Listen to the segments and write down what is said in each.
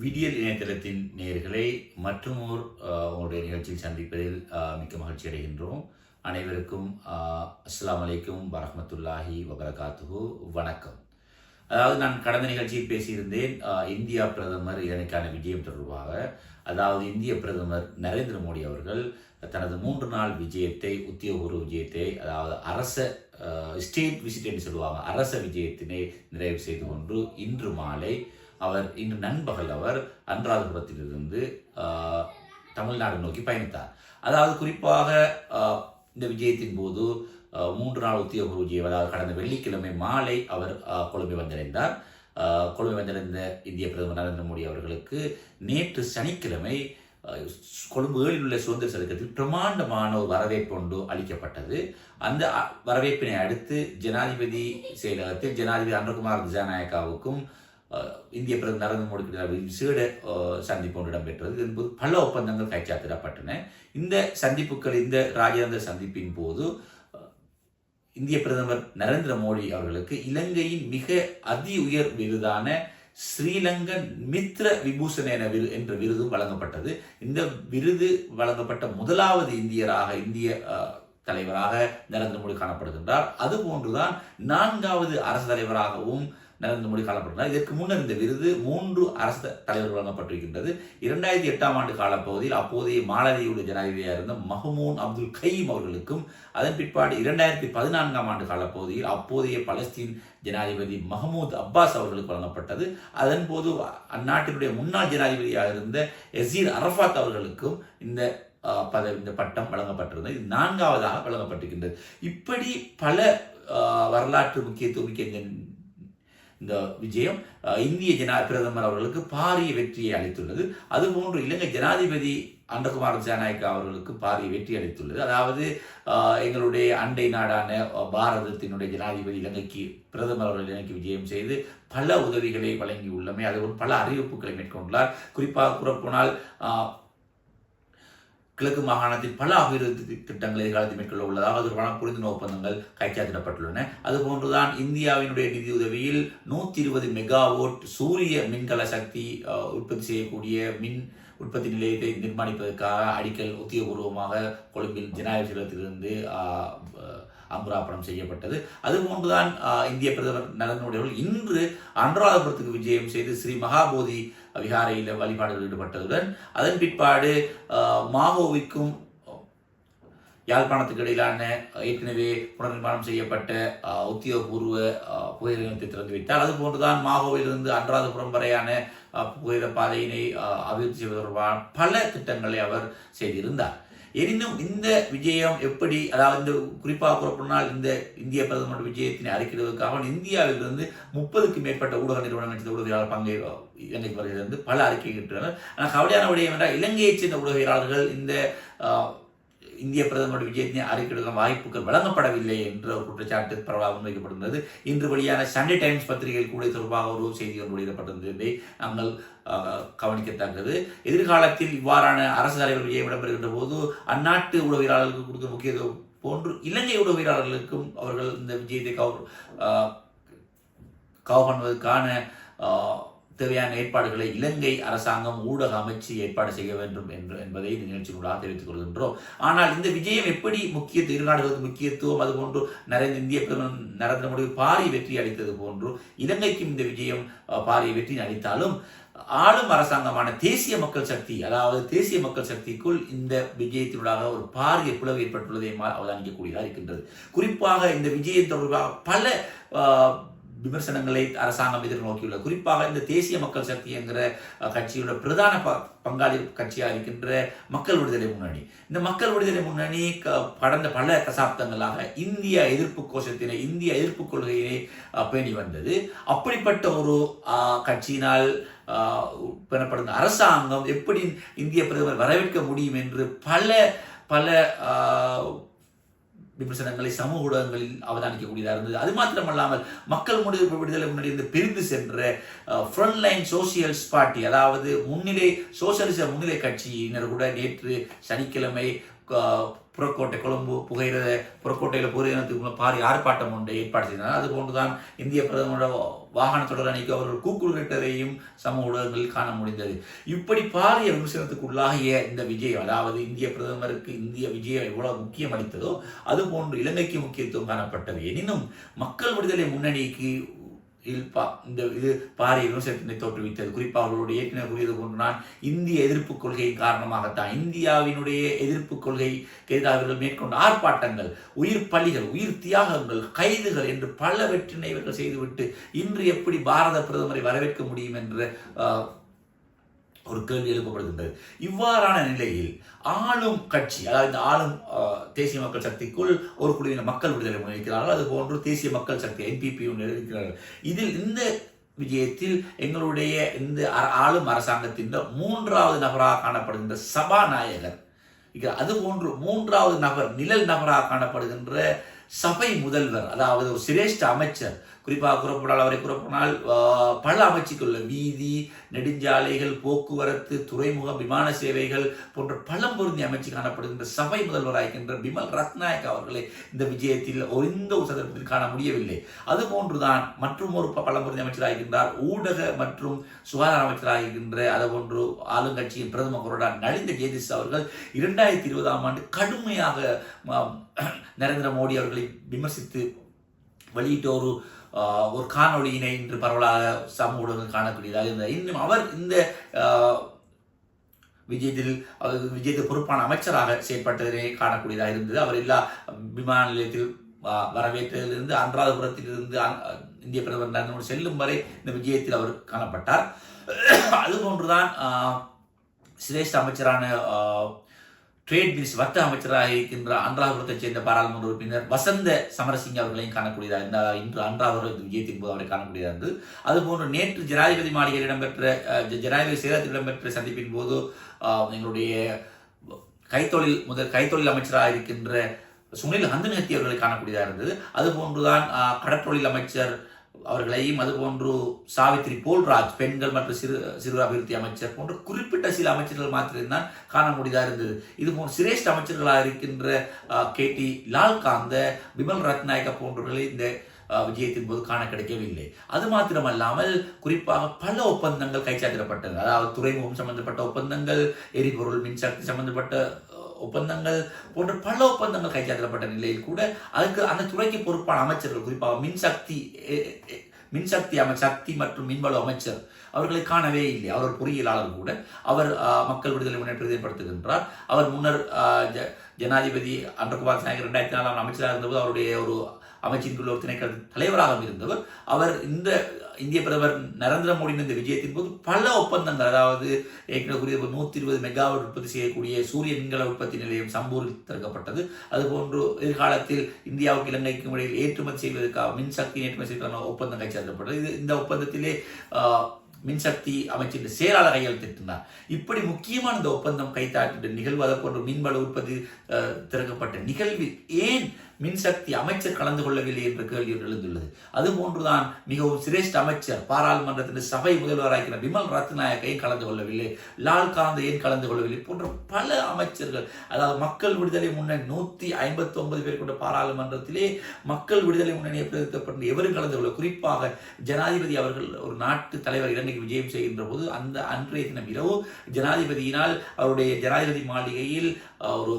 விடியல் இணையதளத்தின் நேர்களை மற்றும் ஓர் உங்களுடைய நிகழ்ச்சியில் சந்திப்பதில் மிக்க மகிழ்ச்சி அடைகின்றோம். அனைவருக்கும் அஸ்லாம் அலைக்கும் வரஹ்மத்துல்லாஹி வபரகாத்துஹு. வணக்கம். அதாவது நான் கடந்த நிகழ்ச்சியில் பேசியிருந்தேன் இந்தியா பிரதமர் இதனைக்கான விஜயம் தொடர்பாக. அதாவது இந்திய பிரதமர் நரேந்திர மோடி அவர்கள் தனது மூன்று நாள் விஜயத்தை உத்தியோகபூர்வ விஜயத்தை அதாவது அரச ஸ்டேட் விசிட் என்று சொல்லுவாங்க அரச விஜயத்தினை நிறைவு செய்து கொண்டு இன்று மாலை அவர் இன்று நண்பகல் அவர் அன்றாதபுரத்திலிருந்து தமிழ்நாடு நோக்கி பயணித்தார். அதாவது குறிப்பாக இந்த விஜயத்தின் போது மூன்று நாள் உத்தியோக விஜயம் அதாவது கடந்த வெள்ளிக்கிழமை மாலை அவர் கொழும்பை வந்தடைந்தார். ஆஹ், கொழும்பை வந்தடைந்த இந்திய பிரதமர் நரேந்திர மோடி அவர்களுக்கு நேற்று சனிக்கிழமை கொழும்பு ஏழில் உள்ள சுதந்திர சதுக்கத்தில் பிரமாண்டமான ஒரு வரவேற்பு ஒன்று அளிக்கப்பட்டது. அந்த வரவேற்பினை அடுத்து ஜனாதிபதி செயலகத்தில் ஜனாதிபதி அன்றகுமார் திசாநாயக்காவுக்கும் இந்திய பிரதமர் நரேந்திர மோடி இடையே விசேட சந்திப்பு ஒன்று இடம்பெற்றது என்பது பல ஒப்பந்தங்கள் கைச்சாத்திடப்பட்டன இந்த சந்திப்புகள் இந்த ராஜேந்திர சந்திப்பின் போது இந்திய பிரதமர் நரேந்திர மோடி அவர்களுக்கு இலங்கையின் மிக அதி உயர் விருதான ஸ்ரீலங்கன் மித்ர விபூஷன் என விரு என்ற விருதும் வழங்கப்பட்டது இந்த விருது வழங்கப்பட்ட முதலாவது இந்தியராக இந்திய தலைவராக நரேந்திர மோடி காணப்படுகின்றார் அதுபோன்றுதான் நான்காவது அரசு தலைவராகவும் நரேந்திர மோடி காணப்படுகிறார் இதற்கு முன்னர் இந்த விருது மூன்று அரசு தலைவர்கள் வழங்கப்பட்டிருக்கின்றது. இரண்டாயிரத்தி எட்டாம் ஆண்டு காலப்பகுதியில் அப்போதைய மாலதீவுடைய ஜனாதிபதியாக இருந்த மஹமூன் அப்துல் கயீம் அவர்களுக்கும் அதன் பிற்பாடு இரண்டாயிரத்தி பதினான்காம் ஆண்டு காலப்பகுதியில் அப்போதைய பலஸ்தீன் ஜனாதிபதி மஹமூத் அப்பாஸ் அவர்களுக்கு வழங்கப்பட்டது. அதன் போது அந்நாட்டினுடைய முன்னாள் ஜனாதிபதியாக இருந்த எசீர் அரஃபாத் அவர்களுக்கும் இந்த பதவி இந்த பட்டம் வழங்கப்பட்டிருந்தது. இது நான்காவதாக வழங்கப்பட்டிருக்கின்றது. இப்படி பல வரலாற்று முக்கியத்துவம் மிக்க இந்த விஜயம் இந்திய ஜனா பிரதமர் அவர்களுக்கு பாரிய வெற்றியை அளித்துள்ளது. அதுபோன்று இலங்கை ஜனாதிபதி அண்டகுமார் ஜனநாயக்கா அவர்களுக்கு பாரிய வெற்றி அளித்துள்ளது. அதாவது எங்களுடைய அண்டை நாடான பாரதத்தினுடைய ஜனாதிபதி இலங்கைக்கு பிரதமர் அவர்கள் இலங்கைக்கு விஜயம் செய்து பல உதவிகளை வழங்கியுள்ளமை அதுபோல் பல அறிவிப்புகளை மேற்கொண்டுள்ளார். குறிப்பாக கூறப்போனால் கிழக்கு மாகாணத்தில் பல அபிவிருத்தி திட்டங்களை எதிர்காலத்தில் மேற்கொள்ள உள்ளதாக தொடர்பான புரிந்துணர்வு ஒப்பந்தங்கள் கைச்சாத்திடப்பட்டுள்ளன. அதுபோன்றுதான் இந்தியாவினுடைய நிதி உதவியில் நூற்றி இருபது மெகாவோட் சூரிய மின்கல சக்தி உற்பத்தி செய்யக்கூடிய மின் உற்பத்தி நிலையத்தை நிர்மாணிப்பதற்காக அடிக்கல் உத்தியோகபூர்வமாக கொழும்பில் ஜனாதிபதி செயலகத்திலிருந்து அஹ், அங்குராப்பணம் செய்யப்பட்டது அதுபோன்றுதான் இந்திய பிரதமர் நரேந்திர மோடி அவர்கள் இன்று அனுராதபுரத்துக்கு விஜயம் செய்து ஸ்ரீ மகாபோதி விகாரையில் வழிபாடுகள் ஈடுபட்டதுடன் அதன் பிற்பாடு மாவோவிற்கும் யாழ்ப்பாணத்துக்கு இடையிலான ஏற்கனவே புனர்நிர்மாணம் செய்யப்பட்ட உத்தியோகபூர்வ அஹ், புகையிலை நிலையத்தை திறந்து வைத்தார் அதுபோன்றுதான் மாவோவிலிருந்து அன்றாதபுரம் வரையான அஹ், புகையிலை பாதையினை அபிவிருத்தி செய்வது தொடர்பான பல திட்டங்களை அவர் செய்திருந்தார். எனினும் இந்த விஜயம் எப்படி அதாவது இந்த குறிப்பாக கூறப்போனால் இந்த இந்திய பிரதமர் விஜயத்தினை அறிக்கையிடுவதற்காக இந்தியாவிலிருந்து முப்பதுக்கு மேற்பட்ட ஊடக நிறுவனங்கள் சேர்ந்த ஊடகவியலாளர் பங்கே இலங்கைக்கு வருகிறது பல அறிக்கையிட்டனர் ஆனால் கவலையான விடயம் என்றால் இலங்கையைச் சேர்ந்த ஊடகவியலாளர்கள் இந்த இந்திய பிரதமர் விஜயத்தினை அறிக்கையிடுகிற வாய்ப்புகள் வழங்கப்படவில்லை என்ற ஒரு குற்றச்சாட்டு பரவலாக முன்வைக்கப்பட்டிருந்தது. இன்று வெளியான சண்டே டைம்ஸ் பத்திரிகையில் கூட தொடர்பாக ஒரு செய்தி ஒன்று வெளியிடப்பட்டிருந்ததை நாங்கள் கவனிக்கத்தக்கது. எதிர்காலத்தில் இவ்வாறான அரசு தலைவர் விஜயம் இடம்பெறுகின்ற போது அந்நாட்டு உளவியலாளர்களுக்கு கொடுக்கும் முக்கியத்துவம் போன்று இலங்கை உளவியலாளர்களுக்கும் அவர்கள் இந்த விஜயத்தை கவர் அஹ், கவர் பண்ணுவதற்கான தேவையான ஏற்பாடுகளை இலங்கை அரசாங்கம் ஊடக அமைச்சு ஏற்பாடு செய்ய வேண்டும் என்று என்பதை இந்த நிகழ்ச்சியினூடாக தெரிவித்துக் கொள்கின்றோம். ஆனால் இந்த விஜயம் எப்படி முக்கிய இரு நாடுகளுக்கு முக்கியத்துவம் அதுபோன்று நரேந்திர இந்திய பிரதமர் நரேந்திர மோடி பாரிய வெற்றி அளித்தது போன்று இலங்கைக்கும் இந்த விஜயம் பாரிய வெற்றி அளித்தாலும் ஆளும் அரசாங்கமான தேசிய மக்கள் சக்தி அதாவது தேசிய மக்கள் சக்திக்குள் இந்த விஜயத்தினூடாக ஒரு பாரிய பிளவு ஏற்பட்டுள்ளதை அவதானிக்கக்கூடியதாக இருக்கின்றது. குறிப்பாக இந்த விஜயம் தொடர்பாக பல விமர்சனங்களை அரசாங்கம் எதிர்நோக்கியுள்ளது குறிப்பாக இந்த தேசிய மக்கள் சக்தி என்கிற கட்சியோட பிரதான ப- பங்காளி கட்சியாக இருக்கின்ற மக்கள் விடுதலை முன்னணி. இந்த மக்கள் விடுதலை முன்னணி க- கடந்த பல தசாப்தங்களாக இந்திய எதிர்ப்பு கோஷத்தினை இந்திய எதிர்ப்பு கொள்கையினை பேணி வந்தது. அப்படிப்பட்ட ஒரு கட்சியினால் அஹ், அரசாங்கம் எப்படி இந்திய பிரதமர் வரவேற்க முடியும் என்று பல பல விமர்சனங்களை சமூக ஊடகங்களில் அவதானிக்கக்கூடியதாக இருந்தது. அது மாத்திரமல்லாமல் மக்கள் முடிவு விடுதலை முன்னாடி இருந்து பிரிந்து சென்ற ஃப்ரண்ட் லைன் சோசியல்ஸ் பார்ட்டி அதாவது முன்னிலை சோசியலிச முன்னிலை கட்சியினர் கூட நேற்று சனிக்கிழமை புறக்கோட்டை கொழும்பு புகையிறத புறக்கோட்டையில் புகையினத்துக்கு பாரி ஆர்ப்பாட்டம் ஒன்று ஏற்பாடு செய்தனர் அது போன்றுதான் இந்திய பிரதமரோட வாகனத்தொடர் தொடர் அணிக்கு அவர்கள் கூக்குரலிட்டதையும் சமூக ஊடகங்களில் காண முடிந்தது. இப்படி பாரிய விமர்சனத்துக்கு உள்ளாகிய இந்த விஜயம் அதாவது இந்திய பிரதமருக்கு இந்திய விஜயம் எவ்வளவு முக்கியம் அளித்ததோ அதுபோன்று இலங்கைக்கு முக்கியத்துவம் காணப்பட்டது. எனினும் மக்கள் விடுதலை முன்னணிக்கு இல் இந்த இது பாரிய விமர்சனத்தினை தோற்றுவித்தது. குறிப்பாக அவர்களுடைய ஏற்கனவே கூறியது போன்று நான் இந்திய எதிர்ப்பு கொள்கையின் காரணமாகத்தான் இந்தியாவினுடைய எதிர்ப்பு கொள்கைக்கு எதிராக இவர்கள் மேற்கொண்ட ஆர்ப்பாட்டங்கள் உயிர் பலிகள் உயிர் தியாகங்கள் கைதுகள் என்று பலவற்றினை இவர்கள் செய்துவிட்டு இன்று எப்படி பாரத பிரதமரை வரவேற்க முடியும் என்ற ஒரு கேள்வி எழுப்பப்படுகின்றது. இவ்வாறான நிலையில் ஆளும் கட்சி அதாவது இந்த ஆளும் தேசிய மக்கள் சக்திக்குள் ஒரு குழுவின மக்கள் விடுதலை முன்வைக்கிறார்கள் அது போன்று தேசிய மக்கள் சக்தி என்பிபி இருக்கிறார்கள் இதில் இந்த விஜயத்தில் எங்களுடைய இந்த அ- ஆளும் அரசாங்கத்தின் மூன்றாவது நபராக காணப்படுகின்ற சபாநாயகர் அது போன்று மூன்றாவது நபர் நிழல் நபராக காணப்படுகின்ற சபை முதல்வர் அதாவது ஒரு சிரேஷ்ட அமைச்சர் குறிப்பாக கூறப்படால் அவரை கூறப்போனால் பல அமைச்சுக்குள்ள வீதி நெடுஞ்சாலைகள் போக்குவரத்து துறைமுகம் விமான சேவைகள் போன்ற பலம் பொருந்திய அமைச்சு காணப்படுகின்ற சபை முதல்வராகின்ற பிமல் ரத்நாயக் அவர்களை இந்த விஜயத்தில் ஒரு எந்த ஒரு சந்தர்ப்பத்தில் காண முடியவில்லை. அதுபோன்றுதான் மற்றும் ஒரு ப- பலம் பொருந்திய அமைச்சராகின்றார் ஊடக மற்றும் சுகாதார அமைச்சராகின்ற அதுபோன்று ஆளுங்கட்சியின் பிரதம கொறடா நலிந்த ஜெயதிஸ் அவர்கள் இரண்டாயிரத்தி இருபதாம் ஆண்டு கடுமையாக நரேந்திர மோடி அவர்களை விமர்சித்து வெளியிட்ட ஒரு ஒரு காணொளியினை இன்று பரவலாக சமூக ஊடகங்கள் காணக்கூடியதாக இருந்தது. இன்னும் அவர் இந்த விஜயத்தில் அவர் பொறுப்பான அமைச்சராக செயற்பட்டதை காணக்கூடியதாக இருந்தது. அவர் எல்லா விமான நிலையத்தில் வரவேற்றதிலிருந்து அன்றாதபுரத்திலிருந்து இந்திய பிரதமர் நரேந்திர மோடி செல்லும் வரை இந்த விஜயத்தில் அவர் காணப்பட்டார். அதுபோன்றுதான் சிரேஷ்ட அமைச்சரான ட்ரேட் மினிஸ்டர் வர்த்தக அமைச்சராக இருக்கின்ற அன்றாபுரத்தைச் சேர்ந்த பாராளுமன்ற உறுப்பினர் வசந்த சமரசிங்க அவர்களையும் காணக்கூடியதாக இருந்தார் இன்று அன்றாபுரம் இந்த விஜயத்தின் போது அவரை காணக்கூடியதாக இருந்தது அதுபோன்று நேற்று ஜனாதிபதி மாளிகையில் இடம்பெற்ற ஜ- ஜனாதிபதி சேலத்தில் இடம்பெற்ற சந்திப்பின் போது எங்களுடைய கைத்தொழில் முதல் கைத்தொழில் அமைச்சராக இருக்கின்ற சுனில் ஹந்தனகத்தி அவர்களை காணக்கூடியதாக இருந்தது. அதுபோன்றுதான் கடற்றொழில் அமைச்சர் அவர்களையும் அதுபோன்று சாவித்ரி போல்ராஜ் பெண்கள் மற்றும் சிறு சிறு அபிவிருத்தி அமைச்சர் போன்ற குறிப்பிட்ட சில அமைச்சர்கள் மாத்திரம்தான் காண முடியதாக இருந்தது. இது போன்ற சிரேஷ்ட அமைச்சர்களாக இருக்கின்ற கே டி லால்காந்த விமல் ரத்நாயக்க போன்றவர்களை இந்த விஜயத்தின் போது காண கிடைக்கவில்லை. அது மாத்திரமல்லாமல் குறிப்பாக பல ஒப்பந்தங்கள் கைச்சாத்திடப்பட்டது. அதாவது துறைமுகம் சம்பந்தப்பட்ட ஒப்பந்தங்கள் எரிபொருள் மின்சக்தி சம்பந்தப்பட்ட ஒப்பந்தங்கள் போன்ற பல ஒப்பந்தங்கள் கைச்சாத்திடப்பட்ட நிலையில் கூட அதுக்கு அந்த துறைக்கு பொறுப்பான அமைச்சர்கள் குறிப்பாக மின்சக்தி மின்சக்தி அமைச்சர் சக்தி மற்றும் மின்வள அமைச்சர் அவர்களை காணவே இல்லை. அவர் ஒரு பொறியியலாளர் கூட. அவர் மக்கள் விடுதலை முன்னேற்றத்தை ஏற்படுத்துகின்றார். அவர் முன்னர் ஜ- ஜனாதிபதி அன்றகுமார் நாயகர் ரெண்டாயிரத்தி நாலாம் அமைச்சராக இருந்தபோது அவருடைய ஒரு அமைச்சின் ஒரு திணைக்கள தலைவராக இருந்தவர். அவர் இந்த இந்திய பிரதமர் நரேந்திர மோடியின் இந்த விஜயத்தின் போது பல ஒப்பந்தங்கள் அதாவது ஏற்கனவே கூறிய நூற்றி இருபது மெகாவாட் உற்பத்தி செய்யக்கூடிய சூரிய மின்கல உற்பத்தி நிலையம் சம்பூரில் திறக்கப்பட்டது. அதுபோன்று எதிர்காலத்தில் இந்தியாவுக்கு இலங்கைக்கும் இடையில் ஏற்றுமதி செய்வதற்காக மின்சக்தி ஏற்றுமதி செய்வதற்கான ஒப்பந்தம் கைச்சாத்தப்பட்டது இது இந்த ஒப்பந்தத்திலே மின்சக்தி அமைச்சின் செயலாளர் கையெழுத்திட்டார் இப்படி முக்கியமான இந்த ஒப்பந்தம் கைத்தாட்டு நிகழ்வு அதை போன்ற மின்வள உற்பத்தி திறக்கப்பட்ட நிகழ்வில் ஏன் மின்சக்தி அமைச்சர் கலந்து கொள்ளவில்லை என்ற கேள்வி எழுந்துள்ளது. அது போன்றுதான் மிகவும் சிரேஷ்ட அமைச்சர் பாராளுமன்றத்தின் சபை முதல்வராகிற விமல் ரத்நாயக்கையும் கலந்து கொள்ளவில்லை லால் காந்த ஏன் கலந்து கொள்ளவில்லை போன்ற பல அமைச்சர்கள் அதாவது மக்கள் விடுதலை முன்னணி நூத்தி ஐம்பத்தி ஒன்பது பேர் கொண்ட பாராளுமன்றத்திலே மக்கள் விடுதலை முன்னணியை பிரதிநிதித்துவப்பட்ட எவரும் கலந்து கொள்ள குறிப்பாக ஜனாதிபதி அவர்கள் ஒரு நாட்டு தலைவர் இலங்கைக்கு விஜயம் செய்கின்ற போது அந்த அன்றைய தினம் இரவு ஜனாதிபதியினால் அவருடைய ஜனாதிபதி மாளிகையில் ஒரு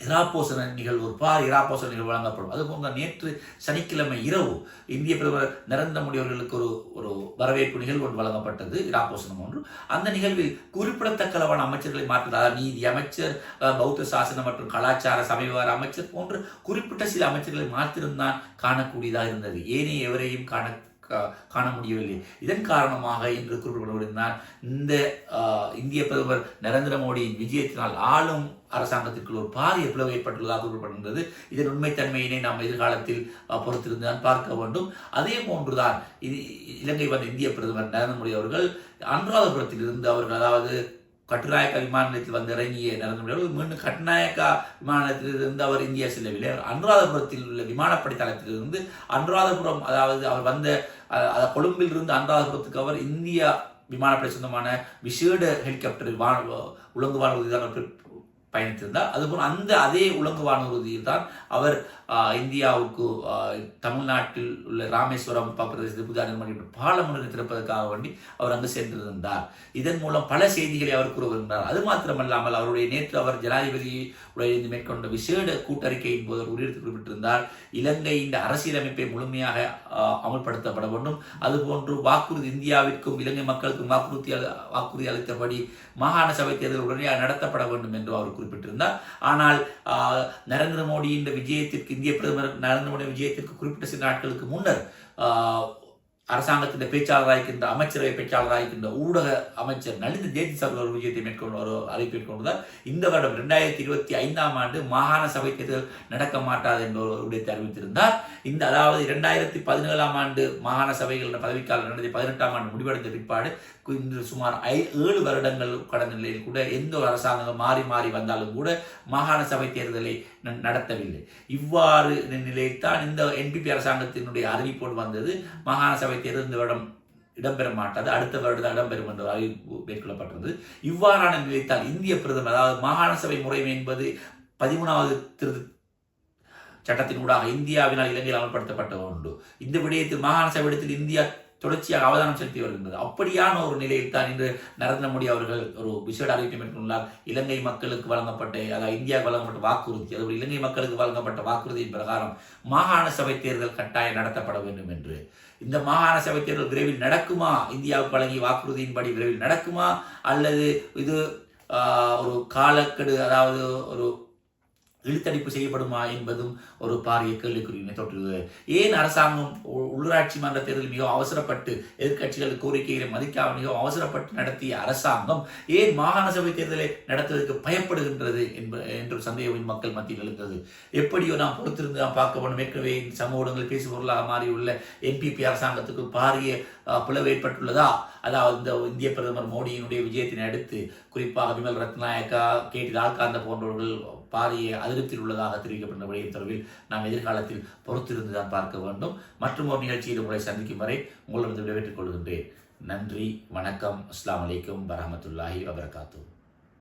இராப்போசன நிகழ்வு ஒரு பார் இராப்போசன நிகழ்வு வழங்கப்படும். அதுபோன்ற நேற்று சனிக்கிழமை இரவு இந்திய பிரதமர் நரேந்திர மோடி அவர்களுக்கு ஒரு ஒரு வரவேற்பு நிகழ்வு ஒன்று வழங்கப்பட்டது இராப்போசனம் ஒன்று. அந்த நிகழ்வில் குறிப்பிடத்தக்களவான அமைச்சர்களை மாற்றினார் நீதி அமைச்சர் பௌத்த சாசனம் மற்றும் கலாச்சார சமயவார அமைச்சர் போன்று குறிப்பிட்ட சில அமைச்சர்களை மாத்திரம்தான் காணக்கூடியதாக இருந்தது. ஏனைய எவரையும் காண காண முடியவில்லை. இதன் காரணமாக இன்று குறிப்பிடப்படுகிறார் இந்த இந்திய பிரதமர் நரேந்திர மோடியின் விஜயத்தினால் ஆளும் அரசாங்கத்திற்குள் ஒரு பாரிய பிளவு ஏற்பட்டுள்ளதாக குறிப்பிடப்படுகிறது இதன் உண்மைத்தன்மையினை நாம் எதிர்காலத்தில் பொறுத்திருந்தால் பார்க்க வேண்டும். அதே போன்றுதான் இது இலங்கை வந்த இந்திய பிரதமர் நரேந்திர மோடி அவர்கள் அனுராதபுரத்தில் இருந்து அவர்கள் அதாவது கட்டுநாயக்கா விமான நிலையத்தில் வந்து இறங்கிய நரேந்திர மோடி அவர்கள் மீண்டும் கட்டுநாயக்கா விமான நிலையத்திலிருந்து அவர் இந்தியா செல்லவில்லை. அவர் அனுராதபுரத்தில் உள்ள விமானப்படை தளத்திலிருந்து அனுராதபுரம் அதாவது அவர் வந்த கொழும்பிலிருந்து கொழும்பில் இருந்து அனுராதபுரத்துக்கு அவர் இந்தியா விமானப்படை சொந்தமான விசேட ஹெலிகாப்டர் விமான உலங்கு வான பயணித்திருந்தார். அதுபோல் அந்த அதே உலக வானூர்தியில் தான் அவர் இந்தியாவுக்கு தமிழ்நாட்டில் உள்ள ராமேஸ்வரம் பிரதேசத்தில் புதிய நிர்மாணம் பாலம் ஒன்று திறப்பதற்காக வேண்டி அவர் அங்கு சென்றிருந்தார். இதன் மூலம் பல செய்திகளை அவர் கூற வருகிறார் அது மாத்திரமல்லாமல் அவருடைய நேற்று அவர் ஜனாதிபதி உடைய மேற்கொண்ட விசேட கூட்டறிக்கையின் போது அவர் உறுதித்து குறிப்பிட்டிருந்தார் இலங்கையின் அரசியலமைப்பை முழுமையாக அமல்படுத்தப்பட வேண்டும். அதுபோன்று வாக்குறுதி இந்தியாவிற்கும் இலங்கை மக்களுக்கும் வாக்குறுதி வாக்குறுதி அளித்தபடி மாகாண சபை தேர்தல் உடனடியாக நடத்தப்பட வேண்டும் என்று அவர் குறிப்பிட்டிருந்தார். ஆனால் நரேந்திர நரேந்திர மோடியின் விஜயத்திற்கு இந்திய பிரதமர் நரேந்திர மோடி விஜயத்திற்கு குறிப்பிட்ட சில நாட்களுக்கு முன்னர் ஆஹ், அரசாங்கத்தின் பேச்சாளராக இருக்கின்ற அமைச்சரவை பேச்சாளராக இருக்கின்ற ஊடக அமைச்சர் நலிந்த ஜெயந்தி சார் ஒரு விஜயத்தை மேற்கொண்டு ஒரு அறிவிப்பு மேற்கொண்டுதான் இந்த வருடம் இரண்டாயிரத்தி இருபத்தி ஐந்தாம் ஆண்டு மாகாண சபை தேர்தல் நடக்க மாட்டாது என்ற ஒரு விடயத்தை அறிவித்திருந்தார். இந்த அதாவது இரண்டாயிரத்தி பதினேழாம் ஆண்டு மாகாண சபைகள் பதவிக்காலம் இரண்டாயிரத்தி பதினெட்டாம் ஆண்டு முடிவடைந்த பிற்பாடு இன்று சுமார் ஐ ஏழு வருடங்கள் கடந்த நிலையில் கூட எந்த ஒரு அரசாங்கம் மாறி மாறி வந்தாலும் கூட மாகாண சபை தேர்தலை ந- நடத்தவில்லை. இவ்வாறு நிலையில்தான் இந்த என்பிபி அரசாங்கத்தினுடைய அறிவிப்போடு வந்தது. மாகாண சபை தேர்தல் இந்த வருடம் இடம்பெற மாட்டாது. அடுத்த வருடம் இடம்பெறும் என்ற அறிவிப்பு மேற்கொள்ளப்பட்டது இவ்வாறான நிலைத்தால் இந்திய பிரதமர் அதாவது மாகாண சபை முறைமை என்பது பதிமூணாவது திரு சட்டத்தின் ஊடாக இந்தியாவினால் இலங்கையில் அமல்படுத்தப்பட்ட ஒன்று. இந்த விடயத்தில் மாகாண சபை இடத்தில் இந்தியா தொடர்ச்சியாக அவதானம் செலுத்தி வருகின்றது. அப்படியான ஒரு நிலையில் தான் இன்று நரேந்திர மோடி அவர்கள் ஒரு விசேட அறிவிப்பை மேற்கொண்டுள்ளார். இலங்கை மக்களுக்கு வழங்கப்பட்ட அதாவது இந்தியாவுக்கு வழங்கப்பட்ட வாக்குறுதி. அதுபோல் இலங்கை மக்களுக்கு வழங்கப்பட்ட வாக்குறுதியின் பிரகாரம் மாகாண சபை தேர்தல் கட்டாயம் நடத்தப்பட வேண்டும் என்று. இந்த மாகாண சபை தேர்தல் விரைவில் நடக்குமா? இந்தியாவுக்கு வழங்கிய வாக்குறுதியின்படி விரைவில் நடக்குமா? அல்லது இது ஒரு காலக்கெடு அதாவது ஒரு இழுத்தடிப்பு செய்யப்படுமா என்பதும் ஒரு பாரிய கேள்விக்குறியினை தொற்றுகிறது ஏன் அரசாங்கம் உள்ளூராட்சி மன்ற தேர்தல் மிகவும் அவசரப்பட்டு எதிர்கட்சிகள் கோரிக்கைகளை மதிக்காமல் மிகவும் அவசரப்பட்டு நடத்திய அரசாங்கம் ஏன் மாகாண சபை தேர்தலை நடத்துவதற்கு பயப்படுகின்றது என்ப என்ற சந்தேகம் மக்கள் மத்தியில் எழுந்தது. எப்படியோ நாம் பொறுத்திருந்து நாம் பார்க்க வேண்டும். ஏற்கனவே சமூக ஊடகங்கள் பேசுபொருளாக மாறியுள்ள என்பிபி அரசாங்கத்துக்கு பாரிய பிளவு ஏற்பட்டுள்ளதா? அதாவது இந்த இந்திய பிரதமர் மோடியினுடைய விஜயத்தினை அடுத்து குறிப்பாக விமல் ரத்நாயக்கா கே டி லால்காந்த போன்றவர்கள் பாரிய அதிருப்தியில் உள்ளதாக தெரிவிக்கப்பட்ட விடயம் தொடர்பில் நாம் எதிர்காலத்தில் பொறுத்திருந்து தான் பார்க்க வேண்டும். மற்றும் ஒரு நிகழ்ச்சியில் உங்களை சந்திக்கும் வரை உங்களிடம் விடைபெற்றுக் கொள்கின்றேன். நன்றி வணக்கம் அஸ்லாம் அலைக்கும் வரமத்துல்லாஹி வபரகாத்துஹு.